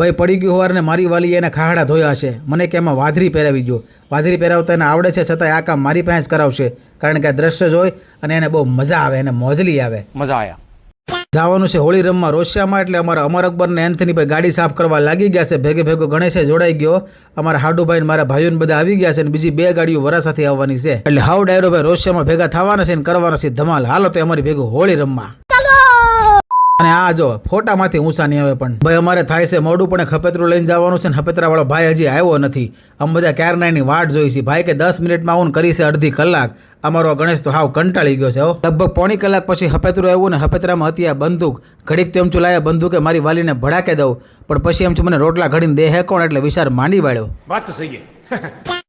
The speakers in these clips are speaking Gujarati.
ભાઈ પડી ગયું હોવાને મારી વાલી એને ખાહડા ધોયા છે મને કે એમાં વાધરી પહેરાવી ગયો વાધરી પહેરાવતા એને આવડે છે છતાં આ કામ મારી પાસે કરાવશે. કારણ કે આ દ્રશ્ય જોઈ અને એને બહુ મજા આવે એને મોજલી આવે. મજા આવ્યા જવાનું છે હોળી રમવા રોશિયામાં એટલે અમારા અમર એન્થની એન્થનીભાઈ ગાડી સાફ કરવા લાગી ગયા છે. ભેગે ભેગો ગણેશે જોડાઈ ગયો. અમારા હાડુભાઈ મારા ભાઈઓને બધા આવી ગયા છે અને બીજી બે ગાડીઓ વરાસાથી આવવાની છે. એટલે હાવ ડાયરો ભાઈ રોશિયામાં ભેગા થવાના છે ને કરવાના છે ધમાલ. હાલો તો અમારી ભેગું હોળી રમવા. અને આ જો ફોટામાંથી ઊંચા નહીં આવે પણ. ભાઈ અમારે થાય છે મોડું પણ ખપેતરું લઈને જવાનું છે ને ખપેતરાવાળો ભાઈ હજી આવ્યો નથી. આમ બધા ક્યારે નાઈની વાટ જોઈ છે. ભાઈ કે દસ મિનિટમાં આવું કરી છે અડધી કલાક. અમારો ગણેશ તો હાવ કંટાળી ગયો છે હો. લગભગ પોણી કલાક પછી હપેતરું આવ્યું ને હપેતરામાં હતી આ બંદૂક. ઘડીક તેમ ચું લાયા બંદૂકે મારી વાલીને ભડાકે દઉં. પણ પછી એમ છું મને રોટલા ઘડીને દેહ હે કોણ? એટલે વિચાર માંડી વાળ્યો. વાત સહી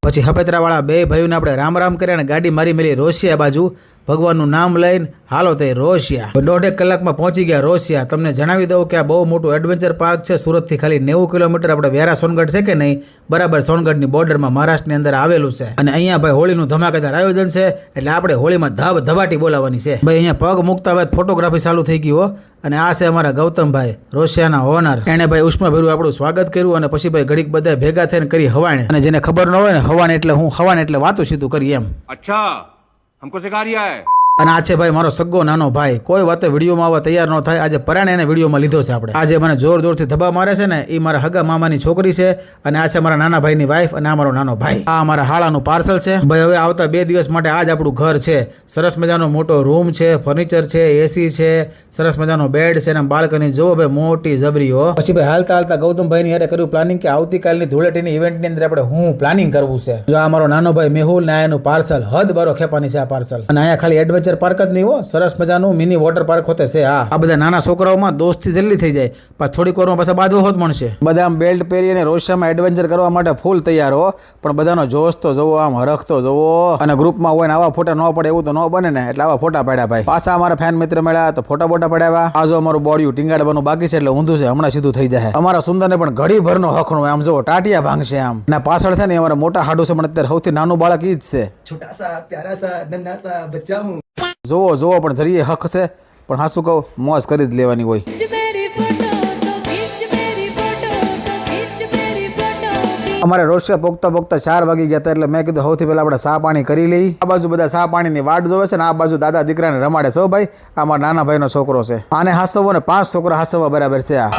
પછી હપેતરાવાળા બે ભાઈઓને આપણે રામ રામ કર્યા અને ગાડી મારી મેલી રોશિયા બાજુ. ભગવાનનું નામ લઈને હાલો તે રોશિયા દોઢેક કલાકમાં પહોંચી ગયા રોશિયા તમને જણાવી દઉં કે આ બહુ મોટું એડવેન્ચર પાર્ક છે. સુરતથી ખાલી નેવું કિલોમીટર આપણે વેરા સોનગઢ છે કે નહીં? બરાબર સોનગઢની બોર્ડરમાં મહારાષ્ટ્રની અંદર આવેલું છે. અને અહીંયા ભાઈ હોળીનું ધમાકેદાર આયોજન છે. એટલે આપણે હોળીમાં ધબ ધબાટી બોલાવવાની છે. ભાઈ અહીંયા પગ મૂકતા બાદ ફોટોગ્રાફી ચાલુ થઈ ગયો અને આ છે અમારા ગૌતમભાઈ રોશિયાના ઓનર એણે ભાઈ ઉષ્માભેરું આપણું સ્વાગત કર્યું અને પછી ભાઈ ઘડીક બધા ભેગા થઈને કરી હવાણે. અને જેને ખબર ન હોય ને હવાને એટલે હું હવાને એટલે વાતું સીધું કરી એમ. અચ્છા. हमको सिखा रिया है અને આ છે ભાઈ મારો સગ્ગો નાનો ભાઈ. કોઈ વાતે વિડીયોમાં આવવા તૈયાર ન થાય. આજે પરાણે એને વિડીયોમાં લીધો છે આપણે. આજે મને જોર જોરથી ધબા મારે છે ને એ મારા હગા મામાની છોકરી છે અને આ છે મારા નાના ભાઈની વાઈફ અને આ મારો નાનો ભાઈ. આ મારા હાળાનું પાર્સલ છે. ભાઈ, હવે આવતા બે દિવસ માટે આ જ આપણું ઘર છે. સરસ મજાનો મોટો રૂમ છે ફર્નિચર છે એસી છે, સરસ મજાનો બેડ છે અને બાલ્કની. જોવો ભાઈ, મોટી જબરીઓ. પછી ભાઈ, હાલતા હાલતા ગૌતમભાઈની અરે કર્યું પ્લાનિંગ કે આવતીકાલની ધૂળેટીની ઇવેન્ટની અંદર આપણે હું પ્લાનિંગ કરવું છે. જો આ મારો નાનો ભાઈ મેહુલ ને આયાનું પાર્સલ હદ બારો ખેપાની છે આ પાર્સલ અને અહીંયા ખાલી એડવેન્ચર એડવેન્ચર પાર્ક જ નહીં હો. સરસ મજાનું મિની વોટર પાર્ક હોતે છે હા. આ બધા નાના છોકરાઓમાં દોસ્તી જલ્દી થઈ જાય. પણ થોડીક વારમાં પાછા બાજુ હોત મળશે. બધા આમ બેલ્ટ પહેરી અને રોશિયામાં એડવેન્ચર કરવા માટે ફૂલ તૈયાર હો. પણ બધાનો જોશ તો જવો આમ હરખતો જવો. અને ગ્રુપમાં હોય ને આવા ફોટા ન પડે એવું તો ન બને ને. એટલે આવા ફોટા પાડ્યા ભાઈ. પાછા અમારા ફેન મિત્ર મળ્યા તો ફોટા બોટા પડાવ્યા. આ જો અમારું બોડી ટીંગાડવાનું બાકી છે એટલે ઊંધું છે. હમણાં સીધું થઈ જાય. અમારા સુંદરને પણ ઘડી ભરનો હખણો આમ જો ટાટિયા ભાંગશે આમ. ને પાછળ છે ને અમારા મોટા હાડું છે પણ અત્યારે સૌથી નાનું બાળક ઈ જ છે. છોટા સા પ્યારા સા નન્ના સા બચ્ચા હું જોવો જોવો પણ જરીએ હક છે પણ હાસુ કહું મોજ કરી જ લેવાની હોય અમારે રોસ્યા પોગતા પોગતા ચાર વાગી ગયા એટલે મેં કીધું સૌથી પહેલાં આપણે સા પાણી કરી લઈ આ બાજુ બધા સા પાણીની વાટ જોવે છે ને આ બાજુ દાદા દીકરાને રમાડે છે ભાઈ આ મારા નાના ભાઈનો છોકરો છે આને હાસવો ને પાંચ છોકરા હાસવા બરાબર છે આ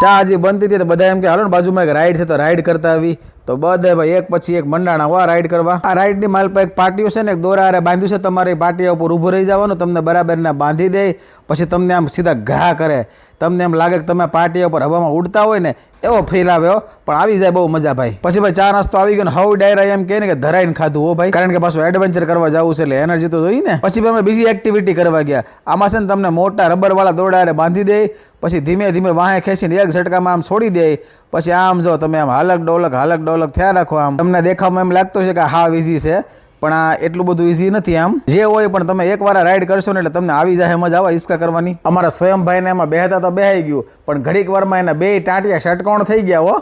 ચા હજી બનતી હતી તો બધા એમ કે હાલો ને બાજુમાં એક રાઈડ છે તો રાઈડ કરતા આવી તો બધે ભાઈ, એક પછી એક મંડાણા વા રાઈડ કરવા. આ રાઈડની માલ પર એક પાટીઓ છે ને, એક દોરા બાંધ્યું છે, તમારી પાટીઓ ઉપર ઊભું રહી જવાનું, તમને બરાબરને બાંધી દે, પછી તમને આમ સીધા ઘા કરે. તમને એમ લાગે કે તમે પાર્ટીઓ ઉપર હવામાં ઉડતા હોય ને, એવો ફીલ આવ્યો પણ આવી જાય બહુ મજા ભાઈ. પછી ભાઈ ચા નાસ્તો આવી ગયો ને, હવ ડાયરા એમ કહે ને કે ધરાઈને ખાધું હો ભાઈ. કારણ કે પાછું એડવેન્ચર કરવા જવું છે એટલે એનર્જી તો જોઈ ને. પછી અમે બીજી એક્ટિવિટી કરવા ગયા. આમાં છે ને તમને મોટા રબરવાળા દોરડા બાંધી દે, પછી ધીમે ધીમે વાહે ખેંચીને એક ઝટકામાં આમ છોડી દે. પછી આમ જો તમે આમ હાલક ડોલક હાલક ડોલક થયા રાખો આમ. તમને દેખાવમાં એમ લાગતું છે કે હા વિઝી છે. પણ આ એટલું બધું ઇઝી નથી આમ. જે હોય પણ તમે એકવાર રાઈડ કરશો ને એટલે તમને આવી જાય, મજા આવે હિસ્કા કરવાની. અમારા સ્વયંભાઈને એમાં બેહતા તો બેહાઈ ગયું, પણ ઘડીક વારમાં એના બે ટાંટિયા ષટકોણ થઈ ગયા હો.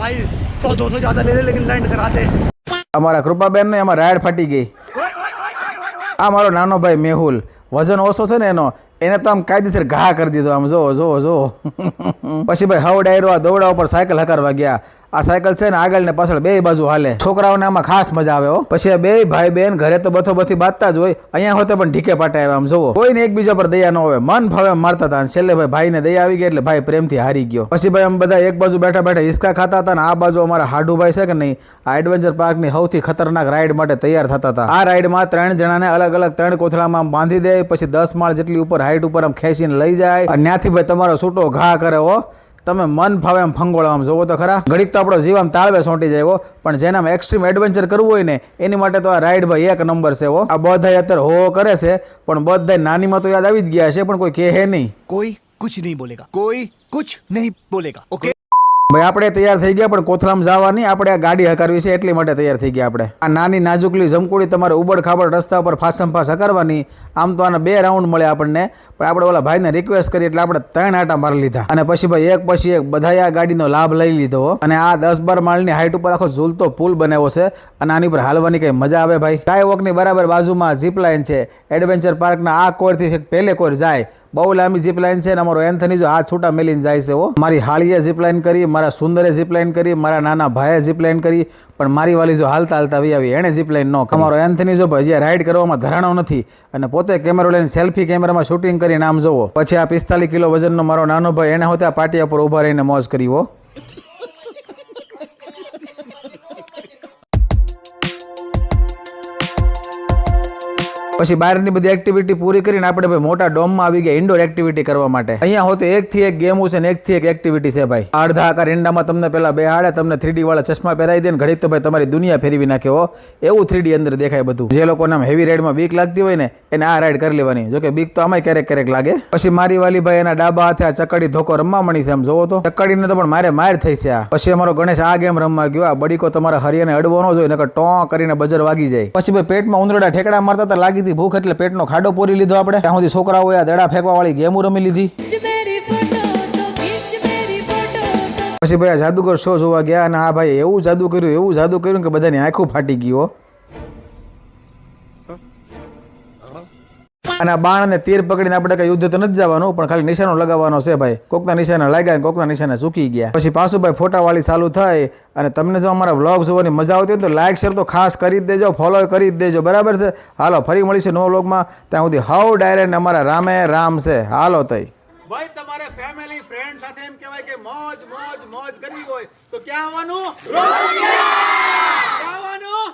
તો દો સો અમારા કૃપાબેનને એમાં રાઈડ ફાટી ગઈ. આ મારો નાનો ભાઈ મેહુલ. વજન ઓછો છે ને એનો, એને તો આમ કાયદેસર ઘા કરી દીધો આમ, જો જો જો. પછી ભાઈ હવ ડાયરો આ દોડા ઉપર સાયકલ હકારવા ગયા. આ સાયકલ છે ને આગળ ને પાછળ બે બાજુ હાલે. છોકરાઓને આમાં ખાસ મજા આવે હો. પછી બે ભાઈ બેન ઘરે તો બથો બથી બાંધતા જ હોય, અહીંયા હોતે પણ ઢીકે પાટે આવે આમ જોવો કોઈને એકબીજા પર દયા ન હોય, મન ભાવે મારતા હતા છેલ્લે ભાઈ ભાઈને દયા આવી ગઈ એટલે ભાઈ પ્રેમથી હારી ગયો. પછી ભાઈ અમે બધા એક બાજુ બેઠા બેઠા હિસકા ખાતા હતા ને આ બાજુ અમારા હાડુભાઈ છે કે નહીં, આ એડવેન્ચર પાર્કની સૌથી ખતરનાક રાઈડ માટે તૈયાર થતા હતા. આ રાઈડમાં ત્રણ જણાને અલગ અલગ ત્રણ કોથળામાં બાંધી દે, પછી દસ માળ જેટલી ઉપર હાઈટ ઉપર આમ ખેંચીને લઈ જાય. અને ત્યાંથી ભાઈ તમારો છૂટો ઘા કરે હો. તમે મન ભાવે આમ ફંગોળવામાં આમ જોવો તો ખરા. ઘડીક તો આપણો જીવ આમ તાળવે સોંટી જાય પણ જેના આમ એક્સ્ટ્રીમ એડવેન્ચર કરવું હોય ને, એની માટે તો આ રાઈડ ભાઈ એક નંબર છે આ બધા અત્યારે હો કરે છે, પણ બધા નાનીમાં તો યાદ આવી જ ગયા છે, પણ કોઈ કહે નહીં. કોઈ કુછ નહીં બોલેગા. કોઈ કુછ નહીં બોલેગા. ઓકે ભાઈ, આપણે તૈયાર થઈ ગયા, પણ કોથળામાં જવાની આપણે આ ગાડી હકારવી છે, એટલી માટે તૈયાર થઈ ગયા આપણે. આ નાની નાજુકલી જમકુડી તમારે ઉબડ ખાબડ રસ્તા ફાસમ ફાસ હકારવાની. આમ તો આના બે રાઉન્ડ મળે આપણને. પણ આપણે ઓલા ભાઈને રિક્વેસ્ટ કરી, એટલે આપણે ત્રણ આટા મારી લીધા. અને પછી ભાઈ, એક પછી એક બધાએ આ ગાડીનો લાભ લઈ લીધો અને આ દસ બાર માળની હાઇટ ઉપર આખો ઝૂલતો પુલ બનાવ્યો છે. અને આની ઉપર હાલવાની કંઈ મજા આવે ભાઈ? સ્કાય વોકની બરાબર બાજુમાં ઝીપ લાઇન છે. એડવેન્ચર પાર્કના આ કોરથી પહેલે કોર જાય. બહુ લાંબી ઝીપ લાઈન છે અને અમારો એન્થની જો હાથ છૂટા મેલીને જાય છે હો. મારી હાળીએ ઝીપ લાઈન કરી, મારા સુંદરે ઝીપ લાઈન કરી, મારા નાના ભાઈએ ઝીપ લાઈન કરી, પણ મારી વાલી જો હાલતા હાલતા આવી આવી એણે ઝીપ લાઈન ન. અમારો એન્થની જો ભાઈ રાઈડ કરવામાં ધરાણો નથી અને પોતે કેમેરો લઈને સેલ્ફી કેમેરામાં શૂટિંગ કરીને આમ જોવો. પછી આ પિસ્તાલીસ કિલો વજનનો મારો નાનો ભાઈ એણે હોતે પાટિયા પર ઊભા રહીને મોજ કરી પછી બહારની બધી એક્ટિવિટી પૂરી કરીને આપણે ભાઈ મોટા ડોમમાં આવી ગયા ઇન્ડોર એક્ટિવિટી કરવા માટે. અહીંયા હોતે એક થી એક ગેમો છે ને એક થી એક એક્ટિવિટી છે ભાઈ. અડધા આકાર ઈંડામાં તમને પેલા બે હાડે તમને થ્રીડી વાળા ચશ્મા પહેરાવી દે ને ઘડીક તો ભાઈ તમારી દુનિયા ફેરવી નાખ્યો એવું થ્રીડી અંદર દેખાય બધું. જે લોકોને આમ હેવી રેડમાં બીક લાગતી હોય ને એને આ રાઈડ કરી લેવાની. જોકે બીક તો આમાં ક્યારેક ક્યારેક લાગે. પછી મારી વાલી ભાઈ એના ડાબા હાથે આ ચકડી ધોકો રમવા મળી છે આમ જોવો તો. ચકડીને તો પણ મારે માર થઈ છે પછી અમારો ગણેશ આ ગેમ રમવા ગયો. આ બડીકો તમારા હરિયાને અડવો ન જોઈએ નકર ટો કરીને બજર વાગી જાય. પછી ભાઈ પેટમાં ઉંદરડા ઠેકડા મારતા હતા લાગી હતી ભૂખ એટલે પેટનો ખાડો પૂરી લીધો આપણે. ત્યાં સુધી છોકરાઓએ આ દડા ફેંકવા વાળી ગેમો રમી લીધી. પછી ભાઈ આ જાદુગર શો જોવા ગયા અને આ ભાઈ એવું જાદુ કર્યું એવું જાદુ કર્યું કે બધાની આંખો ફાટી ગયો અને બાણને બાણ અને તીર પકડીને આપણે કઈ યુદ્ધ તો નથી જવાનું પણ ખાલી નિશાનો લગાવવાનો છે ભાઈ. કોકના નિશાને લાગ્યા ને કોકના નિશાને ચૂકી ગયા. પછી પાછું ભાઈ ફોટાવાળી ચાલુ થાય અને તમને જો અમારા વ્લોગ જોવાની મજા આવતી હોય તો લાઈક શેર તો ખાસ કરી જ દેજો ફોલો કરી જ દેજો બરાબર છે? હાલો ફરી મળીશું નવો વ્લોગમાં. ત્યાં સુધી હાઉ ડાયરેક્ટ અમારા રામે રામ છે. હાલો તઈ. ભાઈ તમારે ફેમિલી ફ્રેન્ડ સાથે એમ કહેવાય કે મોજ મોજ મોજ કરવી હોય તો ક્યાં આવવાનું? ક્યાં આવવાનું?